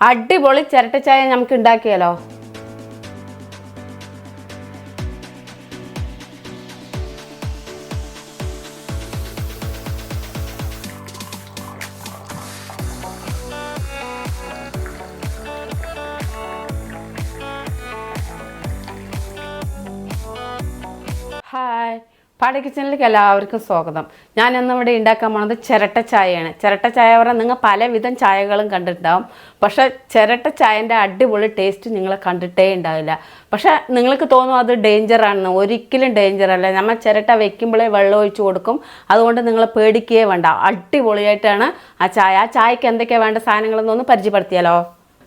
അടിപൊളി ചിരട്ടച്ചായ നമുക്ക് ഉണ്ടാക്കിയാലോ? പാടി കിച്ചണിലേക്ക് എല്ലാവർക്കും സ്വാഗതം. ഞാൻ ഇന്ന് ഇവിടെ ഉണ്ടാക്കാൻ പോണത് ചിരട്ട ചായയാണ്. ചിരട്ട ചായ പറഞ്ഞാൽ നിങ്ങൾ പലവിധം ചായകളും കണ്ടിട്ടുണ്ടാവും. പക്ഷെ ചിരട്ട ചായന്റെ അടിപൊളി ടേസ്റ്റ് നിങ്ങൾ കണ്ടിട്ടേ ഉണ്ടാവില്ല. പക്ഷെ നിങ്ങൾക്ക് തോന്നും അത് ഡേഞ്ചറാണെന്ന് ഒരിക്കലും ഡേഞ്ചർ അല്ല. നമ്മൾ ചിരട്ട വെക്കുമ്പോഴേ വെള്ളം ഒഴിച്ചു കൊടുക്കും. അതുകൊണ്ട് നിങ്ങൾ പേടിക്കുകയേ വേണ്ട. അടിപൊളിയായിട്ടാണ് ആ ചായ. ആ ചായക്ക് എന്തൊക്കെയാണ് വേണ്ട സാധനങ്ങളെന്നൊന്ന് പരിചയപ്പെടുത്തിയാലോ?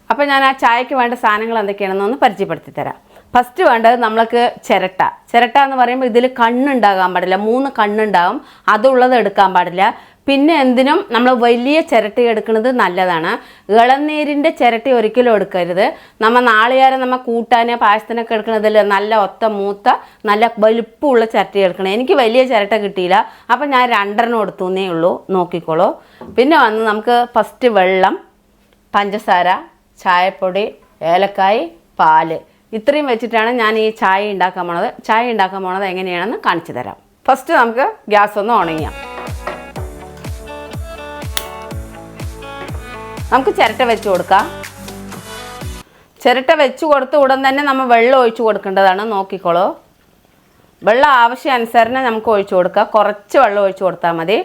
അപ്പോൾ ഞാൻ ആ ചായക്ക് വേണ്ട സാധനങ്ങൾ എന്തൊക്കെയാണെന്നൊന്ന് പരിചയപ്പെടുത്തി തരാം ഫസ്റ്റ് വേണ്ടത് നമ്മൾക്ക് ചിരട്ട. ചിരട്ട എന്ന് പറയുമ്പോൾ ഇതിൽ കണ്ണുണ്ടാകാൻ പാടില്ല. മൂന്ന് കണ്ണുണ്ടാകും. അതുള്ളത് എടുക്കാൻ പാടില്ല. പിന്നെ എന്തിനും നമ്മൾ വലിയ ചിരട്ട എടുക്കുന്നത് നല്ലതാണ്. ഇളനീരിന്റെ ചിരട്ട ഒരിക്കലും എടുക്കരുത്. നമ്മൾ നാളികേരം നമ്മൾ കൂട്ടാന് പായസത്തിനൊക്കെ എടുക്കുന്നതിൽ നല്ല ഒത്ത മൂത്ത നല്ല വലുപ്പമുള്ള ചിരട്ട എടുക്കണം. എനിക്ക് വലിയ ചിരട്ട കിട്ടിയില്ല. അപ്പം ഞാൻ രണ്ടെണ്ണം എടുത്തുന്നേ ഉള്ളൂ. നോക്കിക്കോളൂ. പിന്നെ വന്ന് നമുക്ക് ഫസ്റ്റ് വെള്ളം പഞ്ചസാര ചായപ്പൊടി ഏലക്കായ് പാൽ. ഇത്രയും വെച്ചിട്ടാണ് ഞാൻ ഈ ചായ ഉണ്ടാക്കാൻ പോണത്. ചായ ഉണ്ടാക്കാൻ പോണത് എങ്ങനെയാണെന്ന് കാണിച്ചു തരാം. ഫസ്റ്റ് നമുക്ക് ഗ്യാസ് ഒന്ന് ഓൺ ചെയ്യാം. നമുക്ക് ചിരട്ട വെച്ച് കൊടുക്കാം. ചിരട്ട വെച്ച് കൊടുത്ത ഉടൻ തന്നെ നമ്മൾ വെള്ളം ഒഴിച്ചു കൊടുക്കേണ്ടതാണ്. നോക്കിക്കോളൂ. വെള്ളം ആവശ്യാനുസരണം നമുക്ക് ഒഴിച്ചു കൊടുക്കാം. കുറച്ച് വെള്ളം ഒഴിച്ചു കൊടുത്താൽ മതി.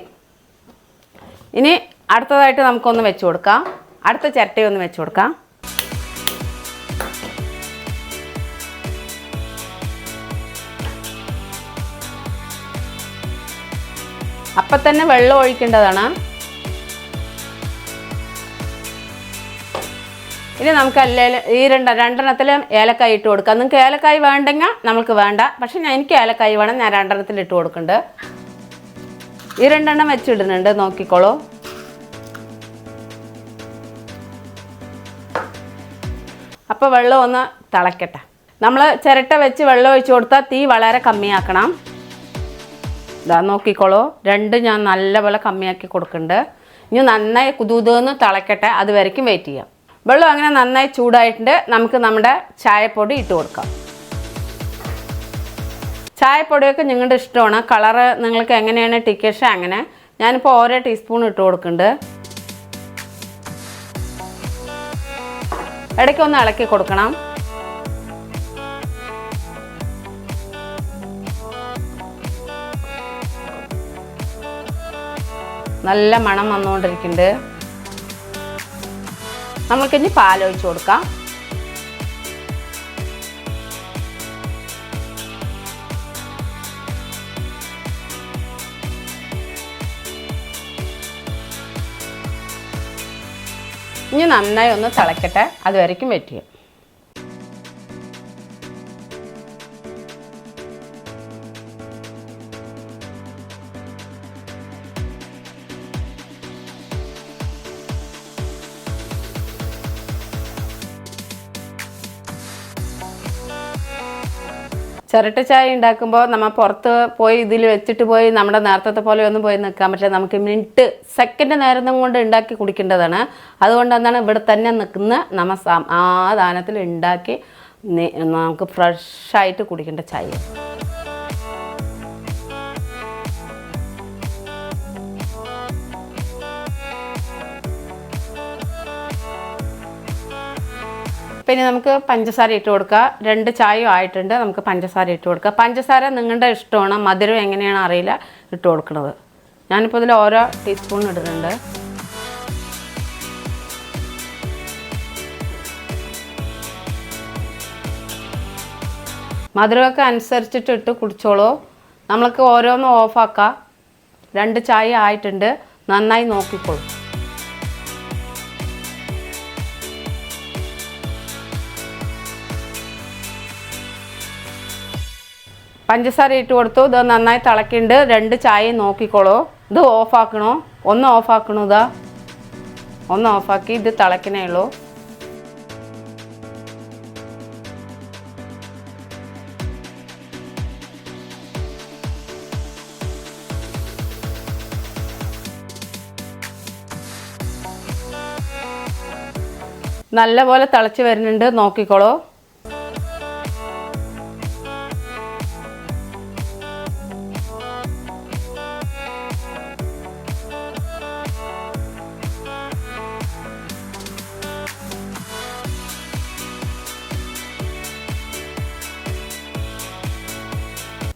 ഇനി അടുത്തതായിട്ട് നമുക്കൊന്ന് വെച്ച് കൊടുക്കാം. അടുത്ത ചിരട്ടയൊന്ന് വെച്ച് കൊടുക്കാം. അപ്പം തന്നെ വെള്ളം ഒഴിക്കേണ്ടതാണ്. ഇനി നമുക്ക് അല്ലേ ഈ രണ്ട് രണ്ടെണ്ണത്തിലും ഏലക്കായ ഇട്ട് കൊടുക്കാം. നിങ്ങൾക്ക് ഏലക്കായി വേണ്ടെങ്കിൽ നമുക്ക് വേണ്ട. പക്ഷെ ഞാൻ എനിക്ക് ഏലക്കായി വേണം ഞാൻ രണ്ടെണ്ണത്തിൽ ഇട്ട് കൊടുക്കുന്നുണ്ട് ഈ രണ്ടെണ്ണം വെച്ചിടുന്നുണ്ട് നോക്കിക്കോളൂ. അപ്പോൾ വെള്ളം ഒന്ന് തിളക്കട്ടെ. നമ്മൾ ചിരട്ട വെച്ച് വെള്ളം ഒഴിച്ചു കൊടുത്താൽ തീ വളരെ കമ്മിയാക്കണം. ഇതാ നോക്കിക്കോളൂ. രണ്ട് ഞാൻ നല്ലപോലെ കമ്മിയാക്കി കൊടുക്കുന്നുണ്ട് ഇനി നന്നായി കുതൂതെന്ന് തിളക്കട്ടെ അത് വരയ്ക്കും വെയിറ്റ് ചെയ്യാം. വെള്ളം അങ്ങനെ നന്നായി ചൂടായിട്ടുണ്ട്. നമുക്ക് നമ്മുടെ ചായപ്പൊടി ഇട്ട് കൊടുക്കാം. ചായപ്പൊടിയൊക്കെ നിങ്ങളുടെ ഇഷ്ടമാണ്. കളറ് നിങ്ങൾക്ക് എങ്ങനെയാണ് ടിക്കഷ അങ്ങനെ. ഞാനിപ്പോൾ ഓരോ ടീസ്പൂൺ ഇട്ട് കൊടുക്കുന്നുണ്ട് ഇടയ്ക്കൊന്ന് ഇളക്കി കൊടുക്കണം. നല്ല മണം വന്നുകൊണ്ടിരിക്കുന്നുണ്ട്. നമുക്കിനി പാലൊഴിച്ച് കൊടുക്കാം. ഇനി നന്നായി ഒന്ന് തിളക്കട്ടെ. അതുവരയ്ക്കും വെയിറ്റ് ചിരട്ട ചായ ഉണ്ടാക്കുമ്പോൾ നമ്മൾ പുറത്ത് പോയി ഇതിൽ വെച്ചിട്ട് പോയി നമ്മുടെ നേരത്തെ പോലെ ഒന്നും പോയി നിൽക്കാൻ പറ്റില്ല. നമുക്ക് മിനിറ്റ് സെക്കൻഡ് നേരം കൊണ്ട് ഉണ്ടാക്കി കുടിക്കേണ്ടതാണ്. അതുകൊണ്ട് എന്താണ്? ഇവിടെ തന്നെ നിൽക്കുന്ന നമ്മൾ ദാനത്തിൽ ഉണ്ടാക്കി നമുക്ക് ഫ്രഷായിട്ട് കുടിക്കേണ്ട ചായ. പിന്നെ നമുക്ക് പഞ്ചസാര ഇട്ട് കൊടുക്കുക രണ്ട് ചായയും ആയിട്ടുണ്ട്. നമുക്ക് പഞ്ചസാര ഇട്ട് കൊടുക്കുക പഞ്ചസാര നിങ്ങളുടെ ഇഷ്ടമാണ്. മധുരം എങ്ങനെയാണ് അറിയില്ല. ഇട്ട് കൊടുക്കുന്നത് ഞാനിപ്പോൾ ഇതിൽ ഓരോ ടീസ്പൂൺ ഇടുന്നുണ്ട്. മധുരമൊക്കെ അനുസരിച്ചിട്ട് ഇട്ട് കുടിച്ചോളൂ. നമ്മൾക്ക് ഓരോന്ന് ഓഫാക്കാം രണ്ട് ചായ ആയിട്ടുണ്ട്. നന്നായി നോക്കിക്കോളൂ. പഞ്ചസാര ഇട്ട് കൊടുത്തു. ഇത് നന്നായി തിളക്കിണ്ട് രണ്ട് ചായയും നോക്കിക്കോളൂ. ഇത് ഓഫാക്കണോ ഒന്ന് ഓഫാക്കണോ ഇതാ? ഒന്ന് ഓഫാക്കി ഇത് തിളക്കണേ ഉള്ളൂ. നല്ലപോലെ തിളച്ച് വരുന്നുണ്ട്. നോക്കിക്കോളൂ.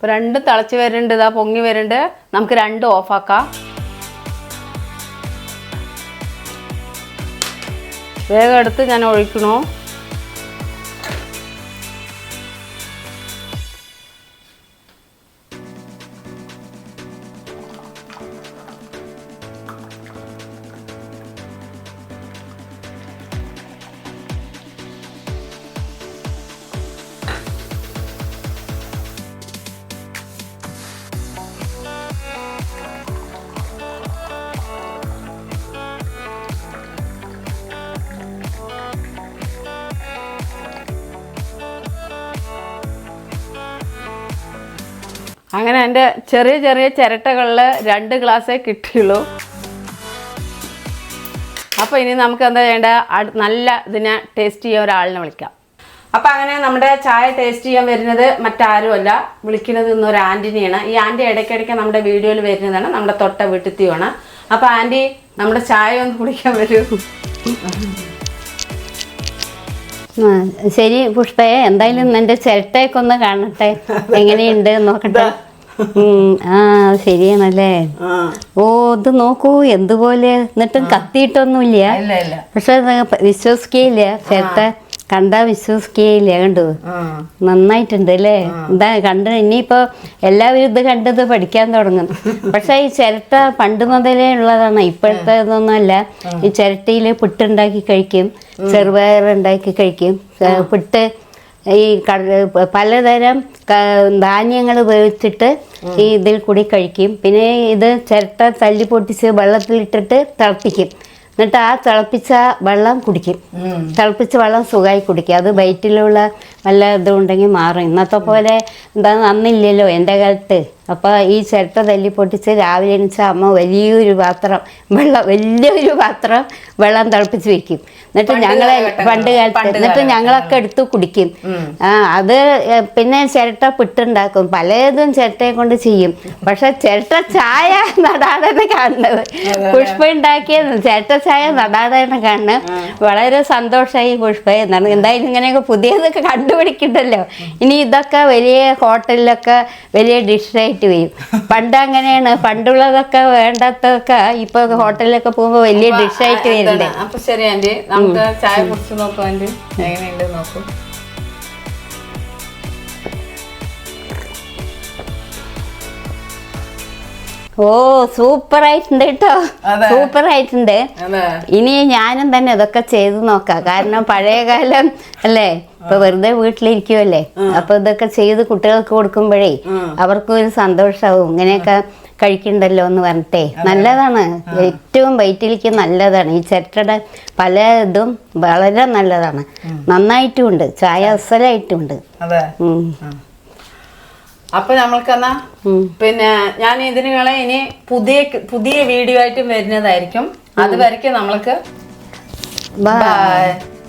ഇപ്പൊ രണ്ട് തിളച്ച് വരുന്നുണ്ട് ഇതാ പൊങ്ങി വരുന്നുണ്ട്. നമുക്ക് രണ്ട് ഓഫാക്കാം വേഗം എടുത്ത് ഞാൻ ഒഴിക്കണു? അങ്ങനെ എന്റെ ചെറിയ ചെറിയ ചിരട്ടകളിൽ രണ്ട് ഗ്ലാസ്സേ കിട്ടിയുള്ളൂ. അപ്പോൾ ഇനി നമുക്ക് എന്താ ചെയ്യേണ്ട? നല്ല ഇതിനെ ടേസ്റ്റ് ചെയ്യാൻ ഒരാളിനെ വിളിക്കാം. അപ്പോൾ അങ്ങനെ നമ്മുടെ ചായ ടേസ്റ്റ് ചെയ്യാൻ വരുന്നത് മറ്റാരുമല്ല. വിളിക്കുന്നത് ഇന്ന് ഒരു ആന്റിനെയാണ് ഈ ആന്റി ഇടയ്ക്കിടയ്ക്ക് നമ്മുടെ വീഡിയോയിൽ വരുന്നതാണ്. നമ്മുടെ തൊട്ട വീട്ടിത്തെയാണ് അപ്പോൾ ആന്റി നമ്മുടെ ചായ ഒന്ന് കുടിക്കാൻ വരൂ. ശരി പുഷ്പയെ എന്തായാലും എന്റെ ചിരട്ടയൊക്കെ ഒന്ന് കാണട്ടെ. എങ്ങനെയുണ്ട് നോക്കട്ടെ. ആ ശരിയാണല്ലേ? ഓ ഇത് നോക്കൂ എന്തുപോലെ. എന്നിട്ടും കത്തിയിട്ടൊന്നുമില്ല. പക്ഷെ ഇത് വിശ്വസിക്കുകയില്ല. ചിരട്ട കണ്ടാ വിശ്വസിക്കുകയില്ല കണ്ടു? നന്നായിട്ടുണ്ട് അല്ലേ എന്താ കണ്ട ഇനിയിപ്പോ എല്ലാവരും ഇത് കണ്ടത് പഠിക്കാൻ തുടങ്ങും. പക്ഷെ ഈ ചിരട്ട പണ്ട് മുതലേ ഉള്ളതാണ്. ഇപ്പോഴത്തെ ഇതൊന്നുമല്ല ഈ ചിരട്ടയിൽ പുട്ടുണ്ടാക്കി കഴിക്കും. ചെറുപയർ ഉണ്ടാക്കി കഴിക്കും. പുട്ട് ഈ പലതരം ധാന്യങ്ങൾ ഉപയോഗിച്ചിട്ട് ഈ ഇതിൽ കൂടി കഴിക്കും. പിന്നെ ഇത് ചിരട്ട തല്ലി പൊട്ടിച്ച് വെള്ളത്തിലിട്ടിട്ട് തിളപ്പിക്കും. എന്നിട്ട് ആ തിളപ്പിച്ച വെള്ളം കുടിക്കും. തിളപ്പിച്ച വെള്ളം സുഖമായി കുടിക്കും. അത് വയറ്റിലുള്ള വല്ല ഇതുണ്ടെങ്കിൽ മാറും. ഇന്നത്തെ പോലെ എന്താ നന്നില്ലല്ലോ എന്റെ കാലത്ത്. അപ്പോൾ ഈ ചിരട്ട തല്ലി പൊട്ടിച്ച് രാവിലെ എണീച്ച അമ്മ വലിയൊരു പാത്രം വെള്ളം വലിയൊരു പാത്രം വെള്ളം തിളപ്പിച്ച് വെക്കും. എന്നിട്ട് ഞങ്ങളെ. പണ്ട് കാലത്ത് എന്നിട്ട് ഞങ്ങളൊക്കെ എടുത്ത് കുടിക്കും. ആ അത് പിന്നെ ചിരട്ട പിട്ടുണ്ടാക്കും. പലതും ചിരട്ടയെ കൊണ്ട് ചെയ്യും. പക്ഷെ ചിരട്ട ചായ നടാതെ കാണുന്നത്. പുഷ്പ ഉണ്ടാക്കിയ ചിരട്ട ചായ നടാതെ കാണുന്നത്. വളരെ സന്തോഷമായി പുഷ്പ എന്നാണ്. എന്തായാലും ഇങ്ങനെയൊക്കെ പുതിയതൊക്കെ കണ്ടുപിടിക്കണ്ടല്ലോ. ഇനി ഇതൊക്കെ വലിയ ഹോട്ടലിലൊക്കെ വലിയ ഡിഷായിട്ട് വരും പണ്ട് അങ്ങനെയാണ്. പണ്ടുള്ളതൊക്കെ വേണ്ടാത്തതൊക്കെ ഇപ്പൊ ഹോട്ടലിലൊക്കെ പോകുമ്പോ വലിയ ഡിഷായിട്ട് വരുന്നുണ്ട് അപ്പൊ ശരി ആന്റി. നമുക്ക് ചായ കുടിച്ച് നോക്കാം ആന്റി. എങ്ങനെയുണ്ട് നോക്കും. ഓ സൂപ്പർ ആയിട്ടുണ്ട് കേട്ടോ. സൂപ്പർ ആയിട്ടുണ്ട്. ഇനി ഞാനും തന്നെ ഇതൊക്കെ ചെയ്തു നോക്കാം. കാരണം പഴയ കാലം അല്ലേ? ഇപ്പൊ വെറുതെ വീട്ടിലിരിക്കുമല്ലേ അപ്പൊ ഇതൊക്കെ ചെയ്ത് കുട്ടികൾക്ക് കൊടുക്കുമ്പോഴേ അവർക്കും ഒരു സന്തോഷാവും. ഇങ്ങനെയൊക്കെ കഴിക്കണ്ടല്ലോ എന്ന് പറഞ്ഞിട്ടേ. നല്ലതാണ്. ഏറ്റവും വയറ്റിലേക്ക് നല്ലതാണ്. ഈ ചിരട്ടയുടെ പല ഇതും വളരെ നല്ലതാണ്. നന്നായിട്ടും ഉണ്ട് ചായ അസലായിട്ടും ഉണ്ട് അതെ. ഉം. അപ്പൊ നമ്മൾക്കെന്നാ. പിന്നെ ഞാൻ ഇതിനുകളെ ഇനി പുതിയ പുതിയ വീഡിയോ ആയിട്ടും വരുന്നതായിരിക്കും. അതുവരെയ്ക്കും നമ്മൾക്ക്. ബൈ